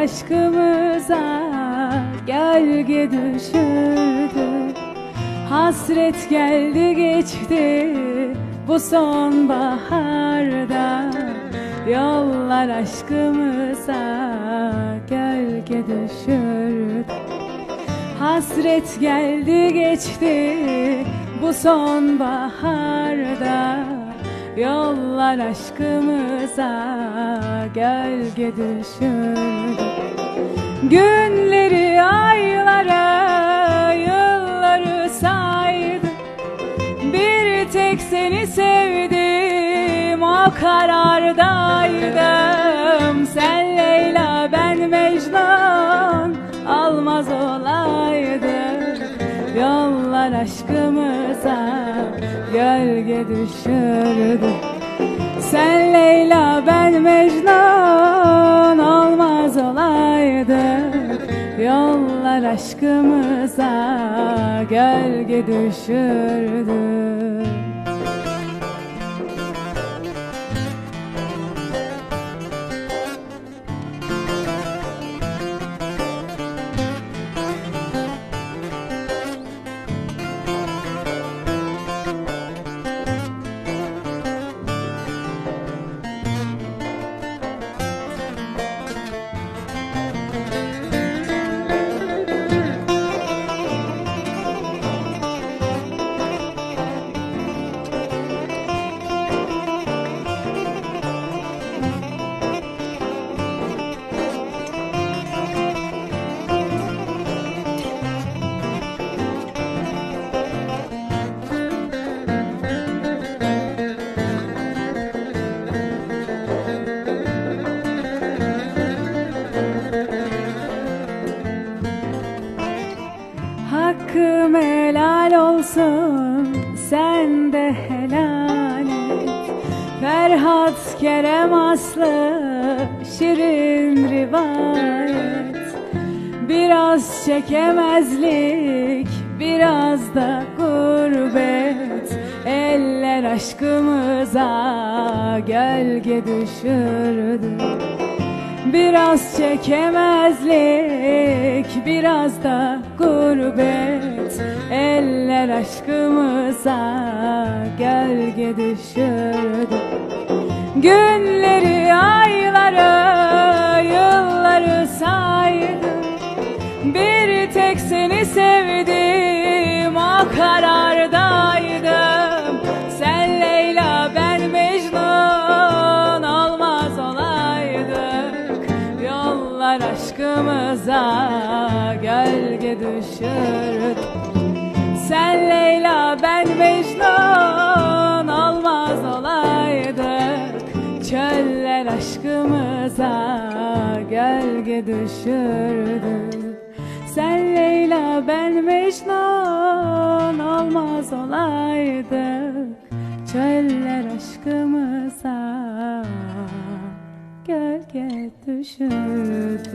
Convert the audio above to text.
aşkımıza gölge düşürdü. Hasret geldi geçti bu sonbaharda. Yollar aşkımıza gölge düşürdü. Hasret geldi geçti bu sonbaharda Yollar aşkımıza gölge düşürdü Günleri aylara yılları saydı Bir tek seni sevdim o karardaydım. Sen Leyla ben Mecnun gölge düşürdü. Sen Leyla ben Mecnun olmaz olaydı Yollar aşkımıza gölge düşürdü helal olsun sen de helal et. Ferhat Kerem Aslı Şirin rivayet. Biraz çekemezlik biraz da gurbet. Eller aşkımıza gölge düşürdü. Biraz çekemezlik, biraz da gurbet Eller aşkımıza gölge düşürdü. Günleri, Yollar aşkımıza gölge düşürdü Sen Leyla, ben Mecnun olmaz olaydık. Çöller aşkımıza gölge düşürdü Sen Leyla, ben Mecnun olmaz olaydık. Çöller aşkımıza gölge düşürdü